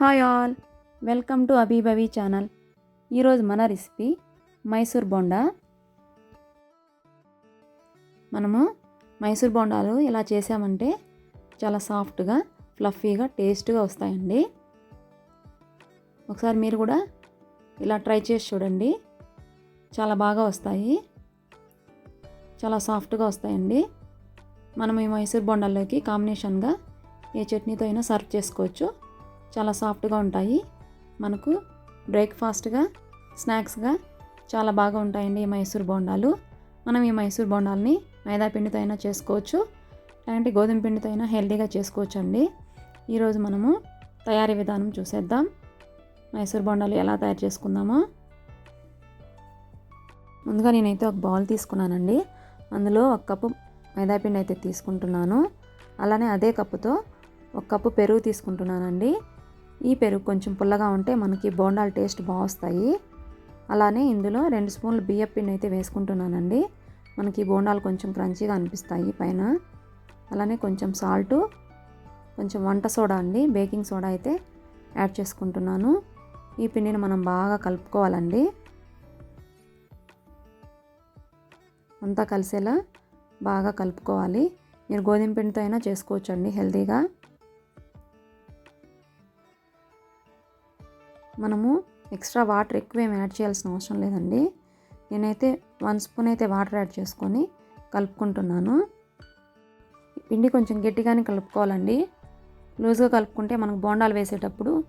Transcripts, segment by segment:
Hi all welcome to అబీబవి channel. ఈరోజు మన రెసిపీ మైసూర్ బోండా. మనము మైసూర్ బోండాలు ఇలా చేసామంటే చాలా సాఫ్ట్గా ఫ్లఫీగా టేస్ట్గా వస్తాయండి. ఒకసారి మీరు కూడా ఇలా ట్రై చేసి చూడండి. చాలా బాగా వస్తాయి. చాలా సాఫ్ట్గా వస్తాయండి. మనం ఈ మైసూర్ బొండాల్లోకి కాంబినేషన్గా ఏ చట్నీతో అయినా సర్వ్ చేసుకోవచ్చు. చాలా సాఫ్ట్గా ఉంటాయి. మనకు బ్రేక్ఫాస్ట్గా స్నాక్స్గా చాలా బాగా ఉంటాయండి ఈ మైసూర్ బోండాలు. మనం ఈ మైసూర్ బోండాలని మైదా పిండితో అయినా చేసుకోవచ్చు. లేదంటే గోధుమ పిండితో అయినా హెల్తీగా చేసుకోవచ్చు అండి ఈరోజు మనము తయారీ విధానం చూసేద్దాం. మైసూర్ బోండాలు ఎలా తయారు చేసుకుందామో. ముందుగా నేనైతే ఒక బౌల్ తీసుకున్నానండి. అందులో ఒక కప్పు మైదాపిండి అయితే తీసుకుంటున్నాను. అలానే అదే కప్పుతో ఒక కప్పు పెరుగు తీసుకుంటున్నానండి. ఈ పెరుగు కొంచెం పుల్లగా ఉంటే మనకి బోండాల టేస్ట్ బాగా వస్తాయి అలానే ఇందులో రెండు స్పూన్లు బియ్యం పిండి అయితే వేసుకుంటున్నానండి. మనకి బోండాలు కొంచెం క్రంచీగా అనిపిస్తాయి పైన. అలానే కొంచెం సాల్టు కొంచెం వంట సోడా అండి బేకింగ్ సోడా అయితే యాడ్ చేసుకుంటున్నాను. ఈ పిండిని మనం బాగా కలుపుకోవాలండి. అంతా కలిసేలా బాగా కలుపుకోవాలి. మీరు గోధుమ పిండితో అయినా చేసుకోవచ్చండి హెల్తీగా. మనము ఎక్స్ట్రా వాటర్ ఎక్కువ ఏమి యాడ్ చేయాల్సిన అవసరం లేదండి. నేనైతే వన్ స్పూన్ అయితే వాటర్ యాడ్ చేసుకొని కలుపుకుంటున్నాను. పిండి కొంచెం గట్టిగానే కలుపుకోవాలండి. లూజ్గా కలుపుకుంటే మనకు బోండాలు వేసేటప్పుడు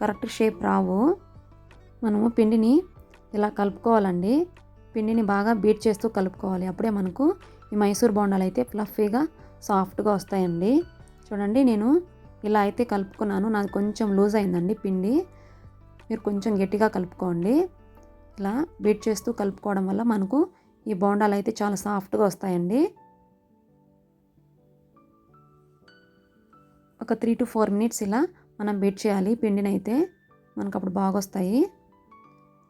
కరెక్ట్ షేప్ రావు. మనము పిండిని ఇలా కలుపుకోవాలండి. పిండిని బాగా బీట్ చేస్తూ కలుపుకోవాలి. అప్పుడే మనకు ఈ మైసూర్ బోండాలు అయితే ఫ్లఫీగా సాఫ్ట్గా వస్తాయండి. చూడండి నేను ఇలా అయితే కలుపుకున్నాను. నాకు కొంచెం లూజ్ అయిందండి పిండి. మీరు కొంచెం గట్టిగా కలుపుకోండి. ఇలా బీట్ చేస్తూ కలుపుకోవడం వల్ల మనకు ఈ బోండాలు అయితే చాలా సాఫ్ట్గా వస్తాయండి. ఒక త్రీ టు ఫోర్ మినిట్స్ ఇలా మనం బీట్ చేయాలి. పిండిని అయితే మనకు అప్పుడు బాగా వస్తాయి.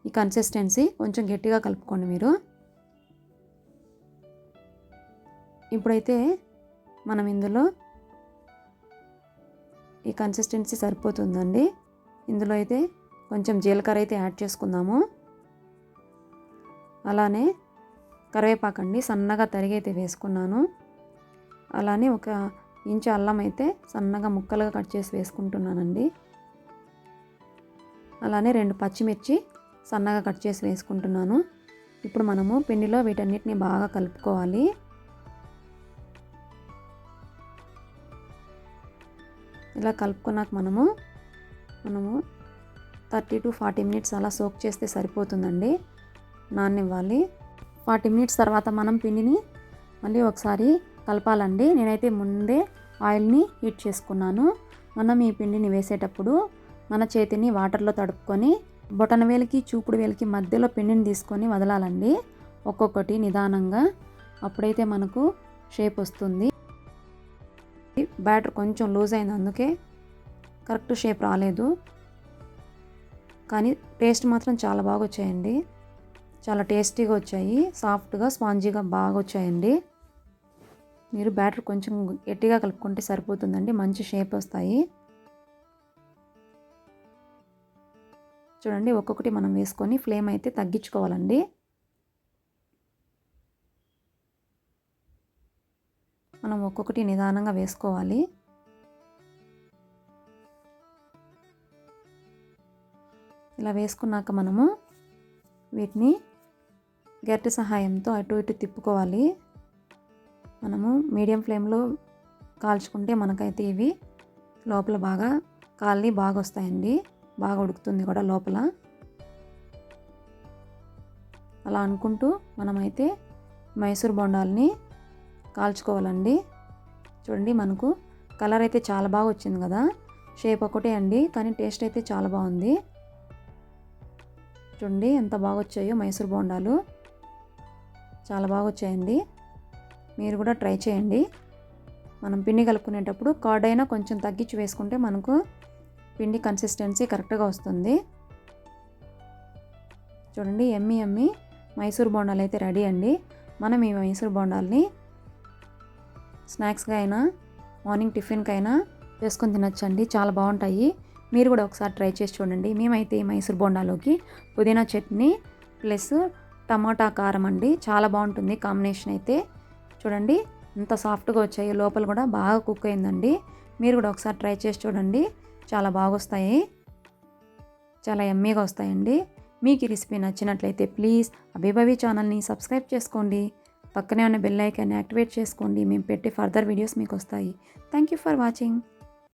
ఈ కన్సిస్టెన్సీ కొంచెం గట్టిగా కలుపుకోండి మీరు. ఇప్పుడైతే మనం ఇందులో ఈ కన్సిస్టెన్సీ సరిపోతుందండి. ఇందులో అయితే కొంచెం జీలకర్ర అయితే యాడ్ చేసుకుందాము. అలానే కరివేపాకు అండి సన్నగా తరిగి అయితే వేసుకున్నాను. అలానే ఒక ఇంచు అల్లం అయితే సన్నగా ముక్కలుగా కట్ చేసి వేసుకుంటున్నానండి. అలానే రెండు పచ్చిమిర్చి సన్నగా కట్ చేసి వేసుకుంటున్నాను. ఇప్పుడు మనము పిండిలో వీటన్నిటిని బాగా కలుపుకోవాలి. ఇలా కలుపుకున్నాక మనము మనము థర్టీ టు ఫార్టీ మినిట్స్ అలా సోక్ చేస్తే సరిపోతుందండి. నాన్నివ్వాలి ఫార్టీ మినిట్స్ తర్వాత మనం పిండిని మళ్ళీ ఒకసారి కలపాలండి. నేనైతే ముందే ఆయిల్ని హీట్ చేసుకున్నాను. మనం ఈ పిండిని వేసేటప్పుడు మన చేతిని వాటర్లో తడుపుకొని బొటన వేలికి చూపుడు వేలికి మధ్యలో పిండిని తీసుకొని వదలాలండి. ఒక్కొక్కటి నిదానంగా. అప్పుడైతే మనకు షేప్ వస్తుంది. బ్యాటర్ కొంచెం లూజ్ అయింది అందుకే కరెక్ట్ షేప్ రాలేదు. కానీ టేస్ట్ మాత్రం చాలా బాగా వచ్చాయండి చాలా టేస్టీగా వచ్చాయి. సాఫ్ట్గా స్పాంజీగా బాగా వచ్చాయండి మీరు బ్యాటర్ కొంచెం గట్టిగా కలుపుకుంటే సరిపోతుందండి. మంచి షేప్ వస్తాయి. చూడండి ఒక్కొక్కటి మనం వేసుకొని ఫ్లేమ్ అయితే తగ్గించుకోవాలండి. మనం ఒక్కొక్కటి నిదానంగా వేసుకోవాలి. ఇలా వేసుకున్నాక మనము వీటిని గరిటె సహాయంతో అటు ఇటు తిప్పుకోవాలి. మనము మీడియం ఫ్లేమ్లో కాల్చుకుంటే మనకైతే ఇవి లోపల బాగా కాలి బాగా వస్తాయండి. బాగా ఉడుకుతుంది కూడా లోపల. అలా అనుకుంటూ మనమైతే మైసూర్ బొండాలని కాల్చుకోవాలండి. చూడండి మనకు కలర్ అయితే చాలా బాగా వచ్చింది కదా. షేప్ ఒకటే అండి కానీ టేస్ట్ అయితే చాలా బాగుంది. చూడండి ఎంత బాగా వచ్చాయో మైసూర్ బోండాలు. చాలా బాగా వచ్చాయండి మీరు కూడా ట్రై చేయండి. మనం పిండి కలుపుకునేటప్పుడు కర్డ్ అయినా కొంచెం తగ్గించి వేసుకుంటే మనకు పిండి కన్సిస్టెన్సీ కరెక్ట్గా వస్తుంది. చూడండి ఎమ్మి ఎమ్మి మైసూర్ బోండాలు అయితే రెడీ అండి. మనం ఈ మైసూర్ బోండాల్ని స్నాక్స్గా అయినా మార్నింగ్ టిఫిన్కి అయినా వేసుకొని తినచ్చండి. చాలా బాగుంటాయి. మీరు కూడా ఒకసారి ట్రై చేసి చూడండి. మేమైతే మైసూర్ బోండాలోకి పుదీనా చట్నీ ప్లస్ టమాటా కారం అండి. చాలా బాగుంటుంది కాంబినేషన్ అయితే. చూడండి ఎంత సాఫ్ట్గా వచ్చాయి లోపల కూడా బాగా కుక్ అయిందండి. మీరు కూడా ఒకసారి ట్రై చేసి చూడండి. చాలా బాగా వస్తాయి చాలా ఎమ్మీగా వస్తాయండి. మీకు ఈ రెసిపీ నచ్చినట్లయితే ప్లీజ్ అభిభవి ఛానల్ని సబ్స్క్రైబ్ చేసుకోండి. పక్కనే ఉన్న బెల్ ఐకాన్ని యాక్టివేట్ చేసుకోండి. మేము పెట్టే ఫర్దర్ వీడియోస్ మీకు వస్తాయి. Thank you for watching.